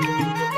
हा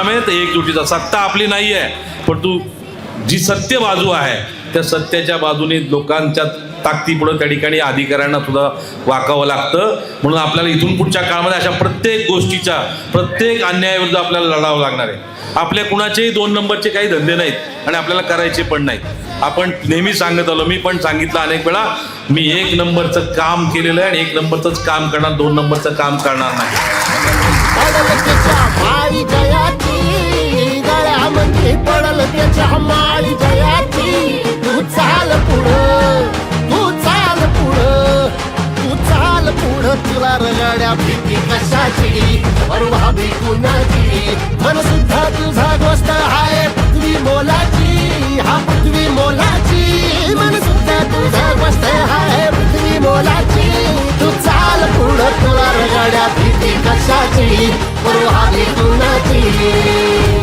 परिणाम आहे तर एकजुटीचा सत्ता आपली नाही आहे पण तू जी सत्य बाजू आहे त्या सत्याच्या बाजूने लोकांच्या ताकदीपुढं त्या ठिकाणी अधिकाऱ्यांना सुद्धा वाकावं लागतं. म्हणून आपल्याला इथून पुढच्या काळामध्ये अशा प्रत्येक गोष्टीच्या प्रत्येक अन्यायाविरुद्ध आपल्याला लढावं लागणार आहे. आपल्या कुणाचेही दोन नंबरचे काही धंदे नाहीत आणि आपल्याला करायचे पण नाहीत. आपण नेहमी सांगत आलो मी पण सांगितलं अनेक वेळा मी एक नंबरचं काम केलेलं आहे आणि एक नंबरचंच काम करणार दोन नंबरचं काम करणार नाही. पुढं पुढं पुढं तुला रगाड्या भीती कशाची परवा कुणाची मन सुद्धा तुझा गोष्ट हाय وروح بسنتي